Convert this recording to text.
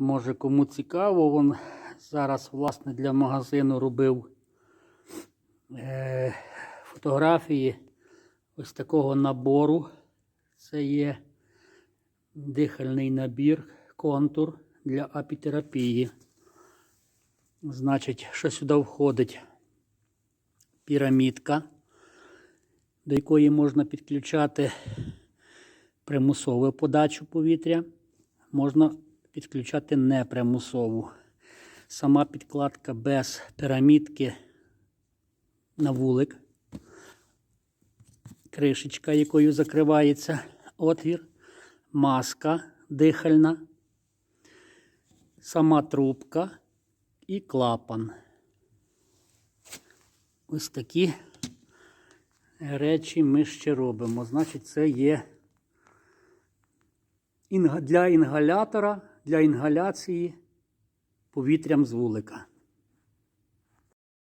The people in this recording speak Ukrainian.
Може кому цікаво, вон зараз власне для магазину робив е, фотографії ось такого набору. Це є дихальний набір, контур для апітерапії. Значить, що сюди входить? Пірамідка, до якої можна підключати примусову подачу повітря, можна підключати непримусову. Сама підкладка без пірамідки на вулик, кришечка, якою закривається отвір, маска дихальна, сама трубка і клапан. Ось такі речі ми ще робимо. Значить, це є для інгалятора, для інгаляції повітрям з вулика.